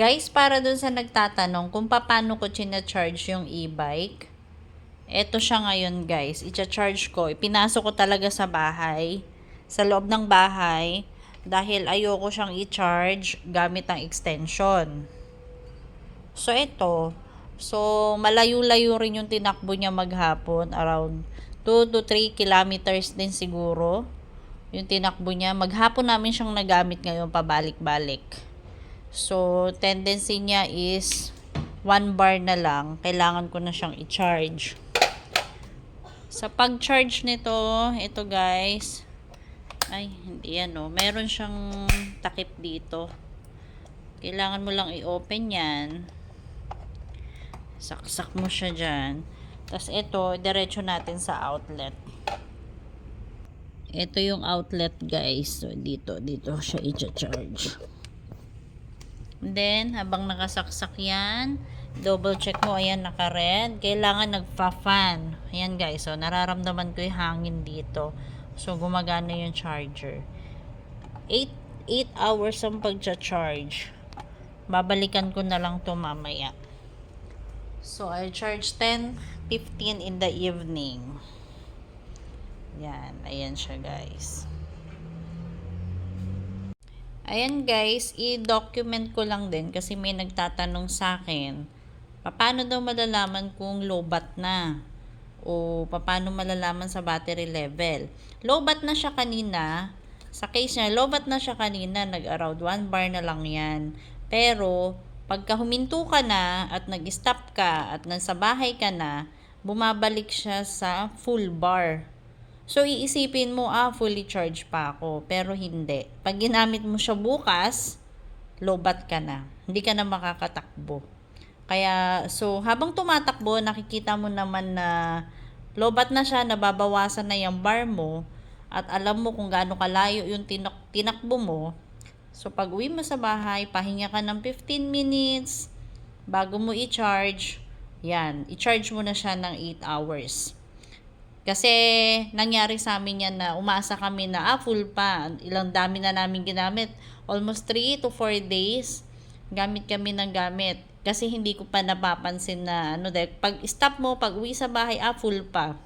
Guys, para dun sa nagtatanong kung paano ko charge yung e-bike, eto siya ngayon guys, i-charge ko. Ipinasok ko talaga sa bahay, sa loob ng bahay, dahil ayoko siyang i-charge gamit ang extension. So, ito, so malayo-layo rin yung tinakbo niya maghapon, around 2 to 3 kilometers din siguro yung tinakbo niya. Maghapon namin siyang nagamit ngayon pabalik-balik. So, tendency niya is 1 bar na lang. Kailangan ko na siyang i-charge. Sa pag-charge nito, ito guys, ay, hindi yan oh. Meron siyang takip dito. Kailangan mo lang i-open yan. Saksak mo siya dyan. Tapos ito, diretso natin sa outlet. Ito yung outlet guys. So, dito, dito siya i-charge. Then, habang nakasaksak yan, double check mo, ayan, naka-red. Kailangan nagpa-fan. Ayan guys, so nararamdaman ko yung hangin dito. So, gumagana yung charger. 8, 8 hours ang pagcha-charge. Babalikan ko na lang to mamaya. So, I charge 10, 15 in the evening. Yan, ayan siya guys. Ayan guys, i-document ko lang din kasi may nagtatanong sa akin, paano daw malalaman kung low-bat na? O paano malalaman sa battery level? Low-bat na siya kanina. Sa case niya, low-bat na siya kanina. Nag-around 1 bar na lang yan. Pero, pagka huminto ka na at nag-stop ka at nasa bahay ka na, bumabalik siya sa full bar. So, iisipin mo, ah, fully charged pa ako. Pero hindi. Pag ginamit mo siya bukas, lobat ka na. Hindi ka na makakatakbo. Kaya, so, habang tumatakbo, nakikita mo naman na lobat na siya, nababawasan na yung bar mo, at alam mo kung gaano kalayo yung tinak- tinakbo mo. So, pag uwi mo sa bahay, pahinga ka ng 15 minutes, bago mo i-charge, yan, i-charge mo na siya ng 8 hours. Kasi nangyari sa amin yan na umasa kami na ah, full pa. Ilang dami na namin ginamit. Almost 3 to 4 days gamit kami ng gamit. Kasi hindi ko pa napapansin na ano dahil pag stop mo, pag uwi sa bahay, ah, full pa.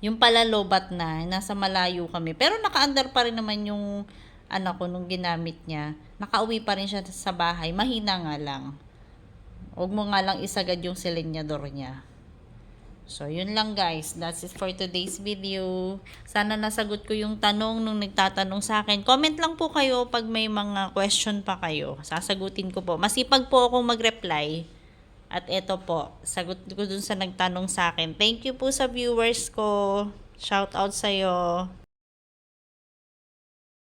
Yung pala lobat na, nasa malayo kami. Pero naka-under pa rin naman yung anak ko nung ginamit niya. Nakauwi pa rin siya sa bahay. Mahina nga lang. Huwag mo nga lang isagad yung silinyador niya. So, yun lang guys. That's it for today's video. Sana nasagot ko yung tanong nung nagtatanong sa akin. Comment lang po kayo pag may mga question pa kayo. Sasagutin ko po. Masipag po akong mag-reply. At eto po, sagot ko dun sa nagtanong sa akin. Thank you po sa viewers ko. Shout out sa'yo.